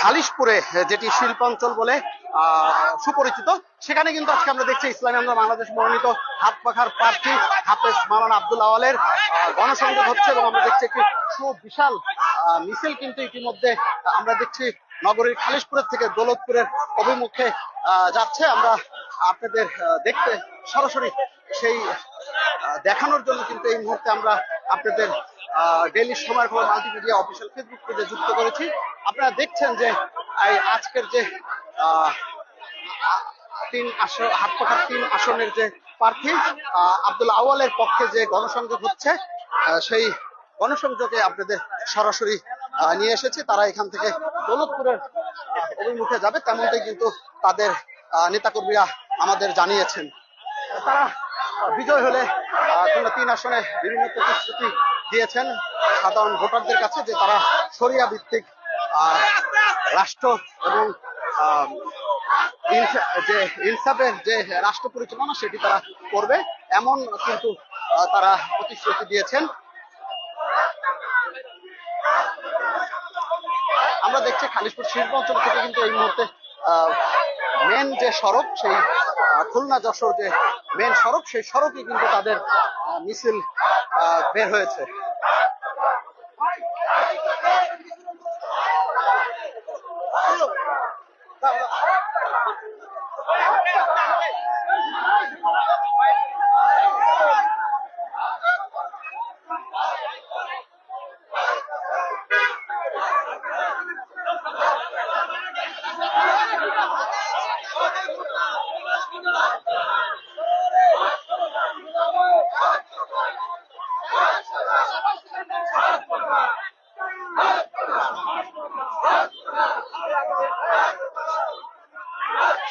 খালিশপুরে যেটি শিল্পাঞ্চল বলে সুপরিচিত, সেখানে কিন্তু আজকে আমরা দেখছি ইসলামী আন্দোলন বাংলাদেশ মনোনীত হাত পাখার প্রার্থী হাফেজ মাওলানা আব্দুল আওয়ালের গণসংযোগ হচ্ছে এবং আমরা দেখছি একটি সুবিশাল মিছিল কিন্তু ইতিমধ্যে আমরা দেখছি নগরীর খালিশপুরের থেকে দৌলতপুরের অভিমুখে যাচ্ছে। আমরা আপনাদের দেখতে সরাসরি সেই দেখানোর জন্য কিন্তু এই মুহূর্তে আমরা আপনাদের ডেইলি সময় খবর মাল্টিমিডিয়া অফিসিয়াল ফেসবুক পেজে যুক্ত করেছি। আপনারা দেখছেন যে আজকের যে তিন আসন হাত পাখার তিন আসনের যে প্রার্থী আব্দুল আওয়ালের পক্ষে যে গণসংযোগ হচ্ছে সেই গণসংযোগে আপনাদের সরাসরি নিয়ে এসেছে। তারা এখান থেকে দৌলতপুরের অভিমুখে যাবে, তেমনটাই কিন্তু তাদের নেতাকর্মীরা আমাদের জানিয়েছেন। তারা বিজয় হলে তোমরা তিন আসনে বিভিন্ন প্রতিশ্রুতি দিয়েছেন সাধারণ ভোটারদের কাছে যে তারা সরিয়া ভিত্তিক রাষ্ট্র এবং যে ইনসাফের যে রাষ্ট্র পরিচালনা সেটি তারা করবে, এমন কিন্তু তারা প্রতিশ্রুতি দিয়েছেন। আমরা দেখছি খালিশপুর শিল্প অঞ্চল থেকে কিন্তু এই মুহূর্তে মেন যে সড়ক, সেই খুলনা যশোর যে মেন সড়ক সেই সড়কে কিন্তু তাদের মিছিল বের হয়েছে। হাত